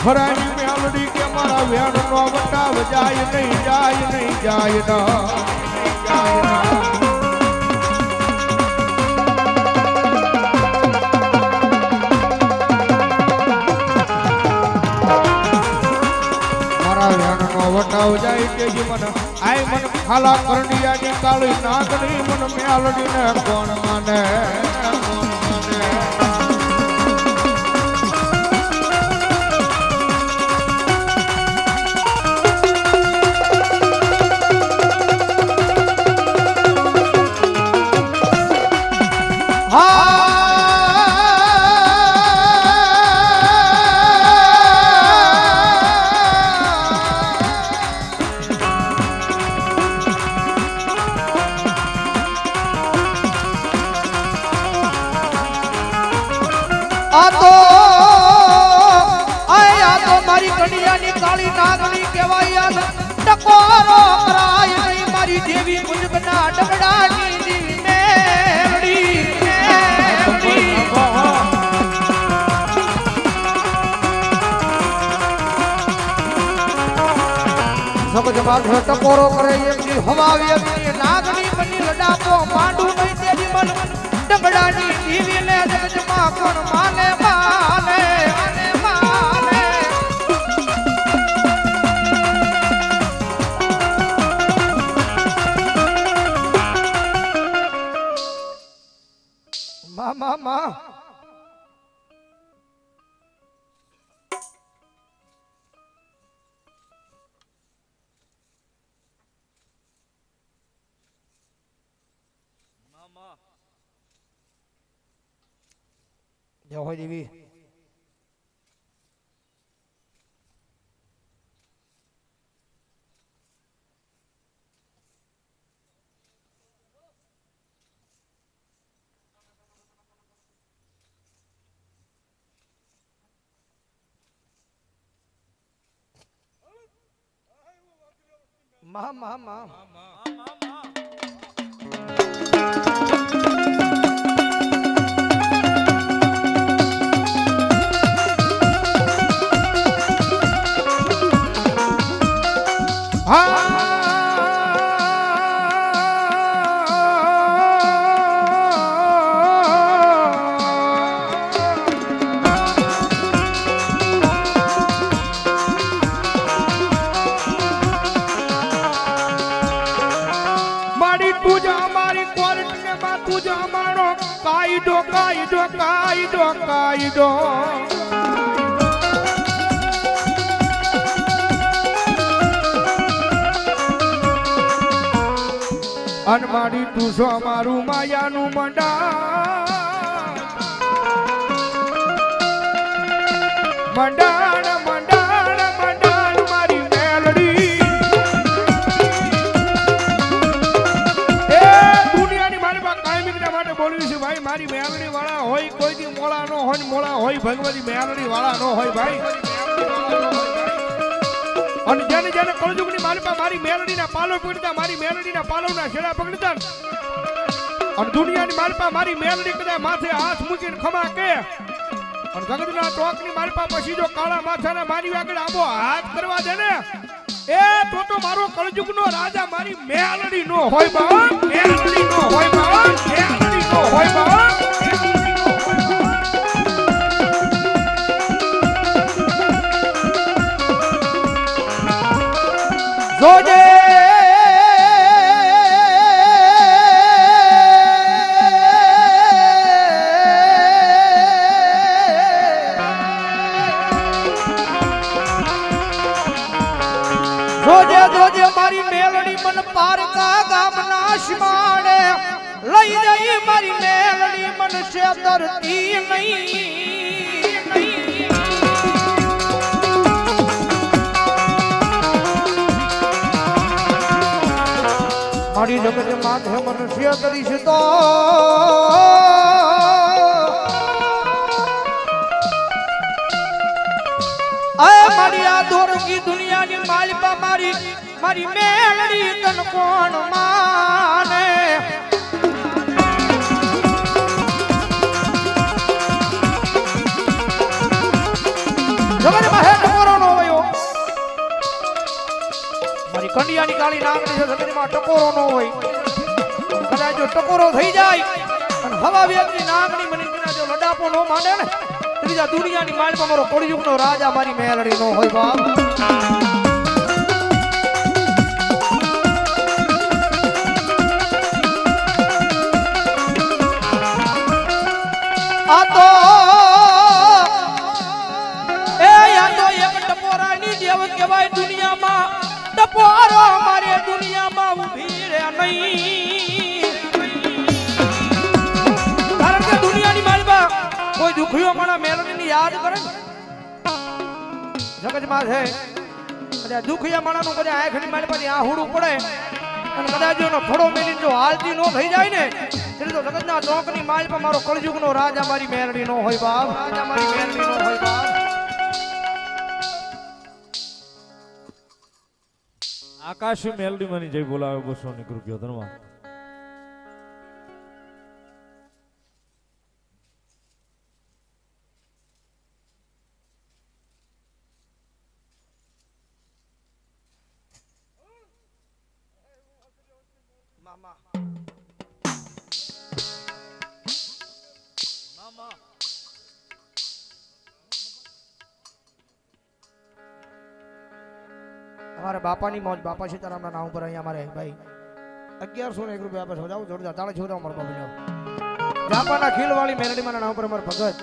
ખરાની મેલડી કે મારા વેણ નો વટાવ જાય નહીં જાય નહીં, જાય ના. વટાવ જાય કે મન, આય મન ખાલા કરડિયાની કાળી નાગણી મન મેલડીને કોણ માને? કોણ માથે ટકોરો કરે એમની હવાવી એમની નાગની બની લડાપો માંડું નહીં તેરી મન, ડગડાની દીવીને જગજમાં કોણ જય હોય દેવી મા મા મા મારી કાયદો કાયદો કાયદો કાયદો અન મારી તું છો અમારું માયાનું મંડા મંડાણ મંડાણ મંડાણ, મારી મેલડી. એ દુનિયાની મારી પાસે રીતના માટે બોલવી છે. ભાઈ, મારી મેલડી વાળા હોય કોઈ દી મોળા નો હોય મોળા હોય ભગવતી મેલડી વાળા નો હોય ભાઈ. અને જેને જેને કળજુગની મારી પાસે મારી મેલડીના પાલો પકડતા મારી મેલડીના પાલોના છેડા પકડતા અને દુનિયાની માલપા મારી મેલડી કદાચ માથે હાથ મૂકીને ખમા કે. અને જગતના ટોકની માલપા પછી જો કાળા માથાના મારી આગળ આબો હાથ કરવા દે ને, એ તો તો મારો કળજુગનો રાજા, મારી મેલડી નો હોય બાવા, મેલડી નો હોય બાવા, મેલડી હોય બા જોજે. જોજે જોજે, મારી મેલડી મન પારકા ગામના શિમાડે લઈ જઈ મારી મેલડી મન છેતરતી નહીં. મારી જગત માથે મનુષ્ય કરીશ તો મારી આ દોરંગી દુનિયાની મેલડી તન કોણ માને? જગત મહે કાળી નાગણી છે જગતમાં ટકોરો ન હોય. કદાચ જો ટકોરો થઈ જાય અને હવા વેગની નાગણી મને કદાચ જો લડાપો ન માંડે ને, ત્રીજા દુનિયાની માળમાં મારો કળિયુગનો રાજા મારી મેલડી ન હોય, બાપ. આ તો એ આ તો એક ટપોરાની દેવ કહેવાય ટપોરો મારે દુનિયામાં ઊભી રે નહીં. કારણ કે દુનિયાની માલમાં કોઈ દુખ્યો પણ મેલડીની યાદ કરે જગતમાં છે. કદાચ દુખિયા માણાનું કદાચ આંખની માલમાંથી આહુડું પડે. અને કદાચ એનો ખડો મેલીને જો હાલતી નો થઈ જાય ને, એટલે તો જગતના ચોકની માલ પર મારો કળયુગનો રાજા મારી મેરડી નો હોય બાપ. રાજા મારી મેરડી નો હોય બાપ. આકાશી મેલડી મને જય બોલાવે બસો ની રૂપિયો ધનવા અમારા બાપાની મોજ, બાપા સીતારામના નામ ઉપર અહીંયા અમારે, ભાઈ, અગિયારસો ને એક રૂપિયા આપે જાઓ જોરદાર. તાળે છો મારો બાપુ જાપાના ખીલવાળી મેલડીમાં નામ ઉપર અમારે ભગત.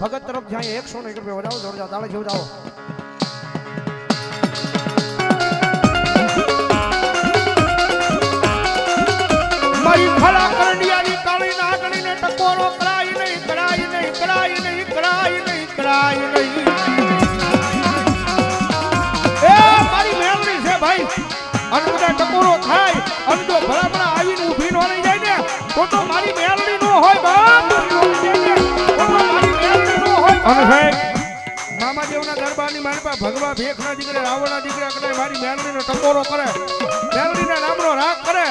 ભગત તરફ જાય, એકસો ને એક રૂપિયા વધાવો, જોરદાર. તાળે જાઓ મારી અને બધા ટકોરો થાય. અને જો ભલામણા આવીને ઊભી ન રહી જાય ને. તો તો મારી મેળડી નો હોય બાપ. અને સાહેબ મામાદેવના દરબારની મારી પાસે ભગવા ભેખના દીકરા, રાવણના દીકરા કરે મારી મેળવીનો ટકોરો કરે. મેળડીના નામનો રાગ કરે.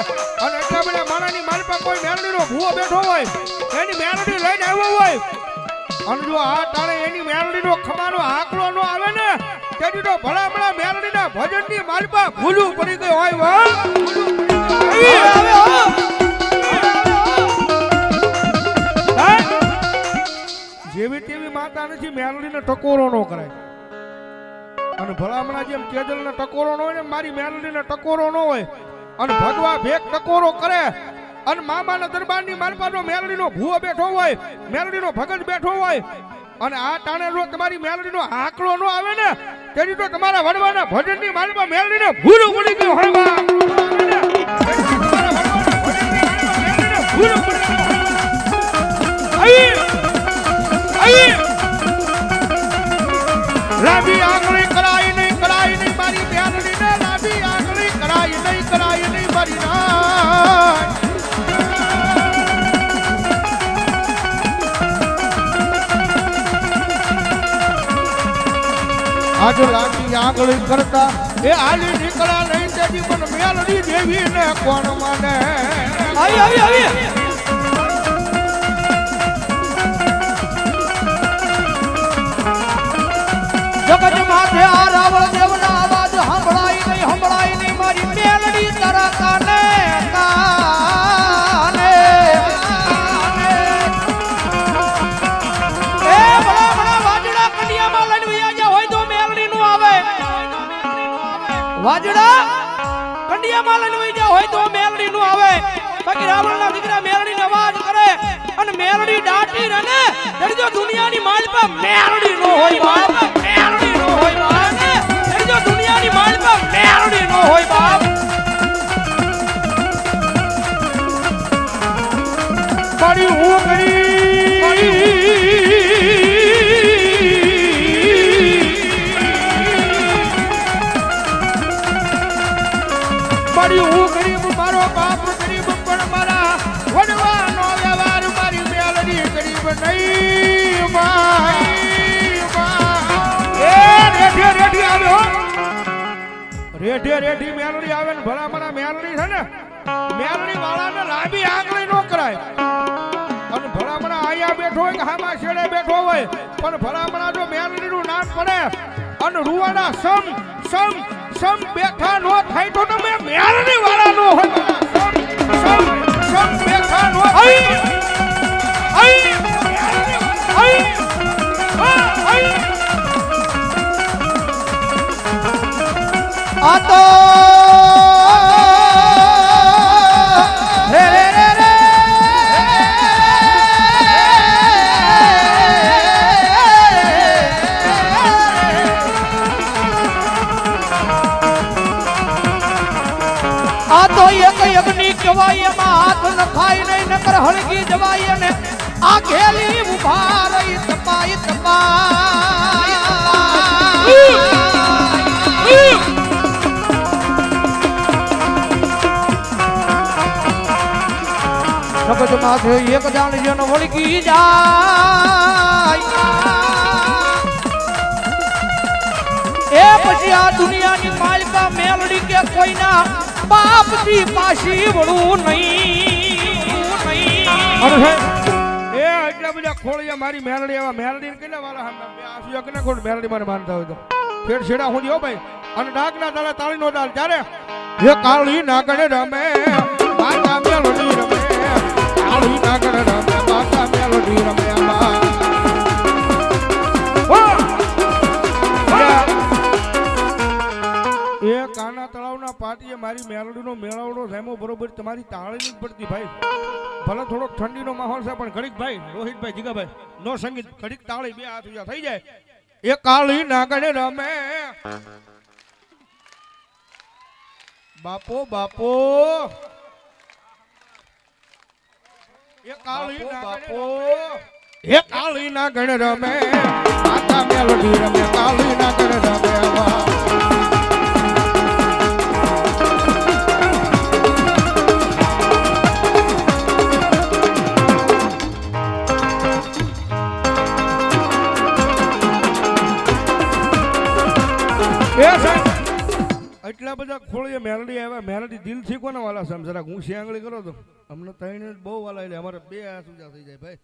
અને એટલા બધા માણાની મારી પાસે કોઈ મેળડીનો ભૂવો બેઠો હોય, એની મેળડી લઈને આવ્યો હોય. અને જો આ ટાણે એની મેળવીનો ખમાનો આંકડો નો આવે ને તેથી તો ભલા ભલા મેળવીના ભજનની મારી પાસે ભૂલું પડી ગઈ હોય વાહ જેવી તેવી માતા નથી મેલડીને ટકોરો નો કરાય. અને ભલામણા જેમ કેજલને ટકોરો નો હોય ને મારી મેલડીને ટકોરો નો હોય. અને ભગવા ભેગ ટકોરો કરે અને મામાના દરબારની માલપાનો મેલડીનો ભૂવો બેઠો હોય, મેલડીનો ભગત બેઠો હોય, અને આ ટાણે જો તમારી મેલડીનો આંકડો નો આવે ને, તેની તો તમારા વડવાના ભજનની પાસે મેલડીને ભૂલું પડી ગયું હોય. ભૂલું પડી ગયું. આજ લાગી આગળ કરતા. એ આલી નીકળા નહીં તેથી પણ મેલડી દેવી ને કોણ માને? આવી આવી આવી. વાજડા? કંડિયામાં લઈને વહી ગયા હોય તો મેલડી નું આવે. બાકી રાવણના દીકરા મેલડી અવાજ કરે. અને મેલડી દાટી રને. તેની જો દુનિયાની માલ પર મેલડી નો હોય બાપ મેલડી નો હોય બાપ તેની જો દુનિયાની માલ પર મેલડી નો હોય રેઠે રેઢી મેલડી આવે ને ભલા ભલા મેલડી છે ને, મેલડી વાળાને લાંબી આંગળી નો કરાય. અને ભલામણા અહીંયા બેઠો હોય કે હામાં છેડે બેઠો હોય, પણ ભલામણા જો મેલડીનું નામ પડે અને રૂવાડા સમ સમ સમ બેઠા નો થાય તો તમે મેળની વાળા નો હોય તો એક યજ્ઞી કહેવાય એમાં હાથ નખાય નહીં, નકર હળગી જવાય અને આ ઘેલી ઊભા રહી સબજ માથે એક જાણ જન વળગી જાય. એ પછી આ દુનિયાની માલિકા મેલડી કે કોઈના બાપથી પાછી વળું નહીં. એ એટલા બધા ખોળિયા મારી મેરડી આવા મેરડી ને કેટલા વાળા હાંડા? આસુ એક ને કોણ મેલડી મને માનતા હોય તો. ફેર છેડા હું હો ભાઈ. અને ડાકના તાળે તાળી નો દાળ ત્યારે એ કાળી નાગણ રમે માતા મેલડી રમે. કાળી નાગણ રમે માતા મેલડી રમે. એ તળાવના પાટીએ મારી મેલડીનો મેળાવડો રેમો બરોબર તમારી તાળી પડતી ભાઈ. ભલે થોડોક ઠંડીનો માહોલ છે પણ ઘડીક ભાઈ રોહિતભાઈ જીગાભાઈ નો સંગીત ઘડીક તાળી બે હાથ થઈ જાય. એ કાળી નાગણે રમે. બાપો બાપો. એ કાળી બાપો એ કાળી નાગણ રમે. માતા મેલડી રમે કાળી નાગણ રમે. વાહ. દિલથી કોના વાલા જરાક હું શિયાંગળી કરો તો. અમને ત્રણ બહુ વાલા એટલે અમારે બે આસુજા થઈ જાય ભાઈ.